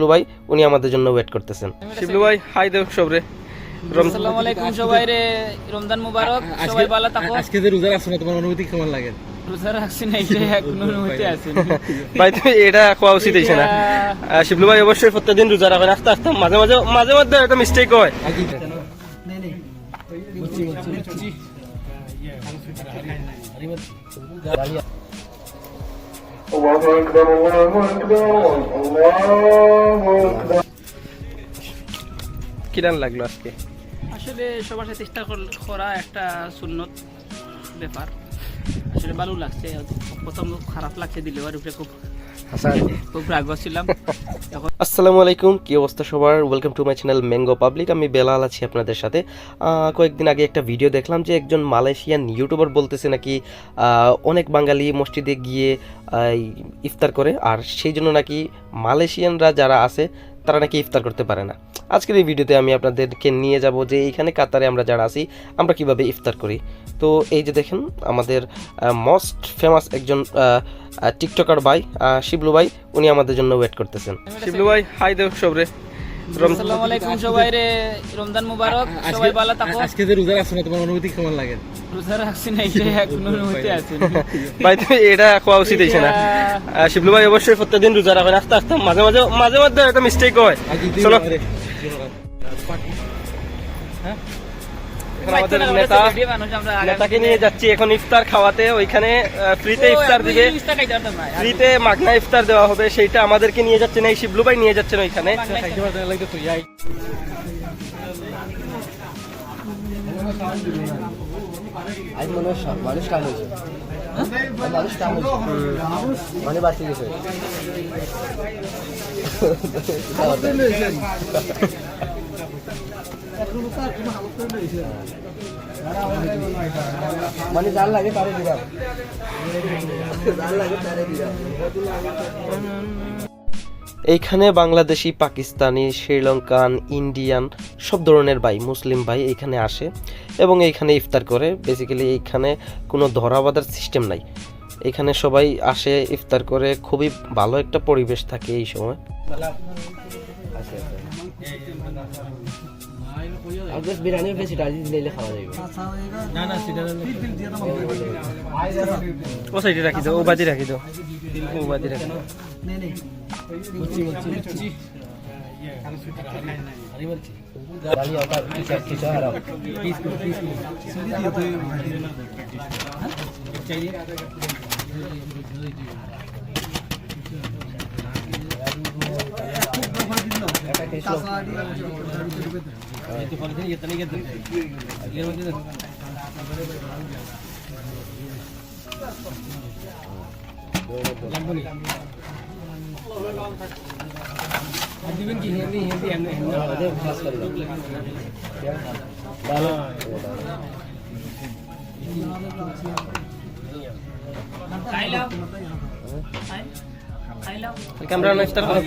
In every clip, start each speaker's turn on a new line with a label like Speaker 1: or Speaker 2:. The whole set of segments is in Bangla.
Speaker 1: শিবলু ভাই উনি আমাদের জন্য ওয়েট করতেছেন শিবলু ভাই হাই দেব সবরে
Speaker 2: আসসালামু আলাইকুম সবাই রে রমজান মুবারক সবাই ভালো থাকো
Speaker 3: আজকে যে রোজা রাখছো না তোমার অনুভূতি কেমন লাগে
Speaker 2: রোজা রাখছি না এটা এখনও অনুমতি আছে
Speaker 1: ভাই তুমি এটা খাওয়া উচিত হয়েছে না শিবলু ভাই অবশ্যই প্রত্যেকদিন রোজা রাখেন আস্তে আস্তে মাঝে মাঝে মাঝে মধ্যে একটা মিস্টেক হয়
Speaker 4: الله أكبر الله أكبر الله أكبر
Speaker 1: কিরান লাগলো আজকে
Speaker 2: আসলে সবার সাথে চেষ্টা কর- করা একটা সুন্নত ব্যাপার আসলে ভালো লাগছে প্রথম খারাপ লাগছে দিলেও আর উপরে খুব
Speaker 1: আসসালামু আলাইকুম, কি অবস্থা সবার? Welcome to my channel mango public আমি বেলাল আছি আপনাদের সাথে। কয়েকদিন আগে একটা ভিডিও দেখলাম যে একজন মালয়েশিয়ান ইউটিউবার বলতেছে নাকি অনেক বাঙালি মসজিদে গিয়ে ইফতার করে। আর সেই জন্য নাকি মালয়েশিয়ানরা যারা আছে, তারা নাকি ইফতার করতে পারে না। আজকের এই ভিডিওতে আমি আপনাদেরকে নিয়ে যাব যে এইখানে কাতারে আমরা যারা আছি আমরা কীভাবে ইফতার করি। তো এই যে দেখেন আমাদের মোস্ট ফেমাস একজন টিকটকার ভাই শিবলু ভাই উনি আমাদের জন্য ওয়েট করতেছেন। শিবলু ভাই হাই দেব সবরে।
Speaker 2: আসসালামু আলাইকুম সবাই রে রমজান মুবারক সবাই ভালো থাকো।
Speaker 3: আজকে যে রোজা রাখছো না তোমার অনুভূতি কেমন লাগে?
Speaker 2: রোজা রাখছি না এটা এখনও অনুমতি আছে।
Speaker 1: ভাই তুমি এটা খাওয়া উচিত না? শিবলু ভাই অবশ্যই প্রত্যেকদিন রোজা রাখেন আস্তে আস্তে মাঝে মাঝে মাঝে মধ্যে একটা মিস্টেক হয়। চলো। আমাদের নেতা। নেতাকে নিয়ে যাচ্ছি এখন ইফতার খাওয়াতে ওইখানে ফ্রিতে ইফতার দিবে। ফ্রিতে মাগনা ইফতার দেওয়া হবে সেইটা আমাদেরকে নিয়ে যাচ্ছে না এই শিবলু ভাই নিয়ে যাচ্ছেন ওইখানে।
Speaker 5: আজ মনে হয় মানুষ টান হয়েছে মানুষ টান হয়েছে মানে বাঁচিয়ে গেছে মানে যার লাগে তারে দিলাম যার লাগে তারে দিলাম
Speaker 1: এইখানে বাংলাদেশি পাকিস্তানি শ্রীলঙ্কান ইন্ডিয়ান সব ধরনের ভাই মুসলিম ভাই এইখানে আসে এবং এইখানে ইফতার করে। বেসিক্যালি এইখানে কোনো ধরা বাঁধার সিস্টেম নাই। এখানে সবাই আসে ইফতার করে। খুবই ভালো একটা পরিবেশ থাকে এই সময়।
Speaker 5: বিরিয়ানি বেশি ডালি দিলে খাওয়া যাবে
Speaker 3: না না সেটা
Speaker 1: ও সাইডে রাখি দাও ও বাজি রাখি দাও ও বাজি রাখি দাও
Speaker 5: ডালি ওটা কিছু কিছু হারাও ওদের পাস করে দাও ভালো
Speaker 1: কালকে আমরা ইফতার করব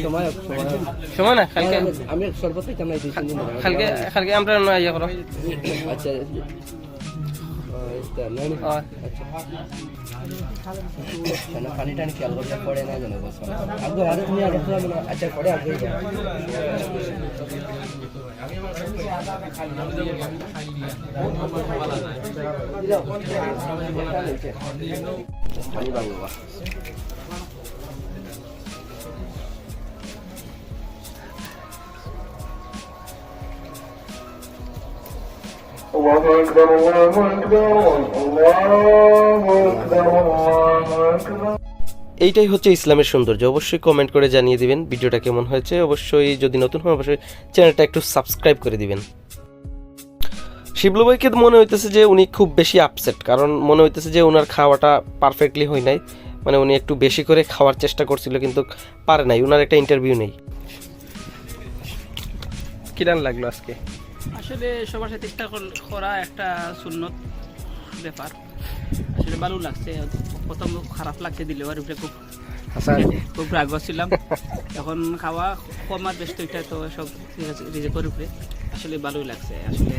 Speaker 5: সময়
Speaker 1: না কালকে
Speaker 5: আমি সর্বত খাইতাম না।
Speaker 1: কালকে কালকে আমরা ইয়ে করো।
Speaker 5: আচ্ছা না আচ্ছা পানি টানি খেয়াল করতে
Speaker 4: الله أكبر الله أكبر الله أكبر الله أكبر
Speaker 1: এইটাই হচ্ছে ইসলামের সৌন্দর্য অবশ্যই কমেন্ট করে জানিয়ে দিবেন ভিডিওটা কেমন হয়েছে অবশ্যই যদি নতুন হয় অবশ্যই চ্যানেলটা একটু সাবস্ক্রাইব করে দিবেন শিবলু ভাইকে মনে হইতেছে যে উনি খুব বেশি আপসেট কারণ মনে হইতেছে যে ওনার খাওয়াটা পারফেক্টলি হয় নাই মানে উনি একটু বেশি করে খাওয়ার চেষ্টা করছিল কিন্তু পারে নাই ওনার একটা ইন্টারভিউ নেই কিরান লাগলো আজকে
Speaker 2: আসলে সবার সাথে চেষ্টা করা একটা সুন্নত ব্যাপার। আসলে ভালো লাগছে প্রথম খারাপ লাগছে দিলে আর উপরে খুব খুব রাগ ছিলাম এখন খাওয়া কমার বেশ তো এটা তো সব রিজেক্টের উপরে। আসলে ভালোই লাগছে আসলে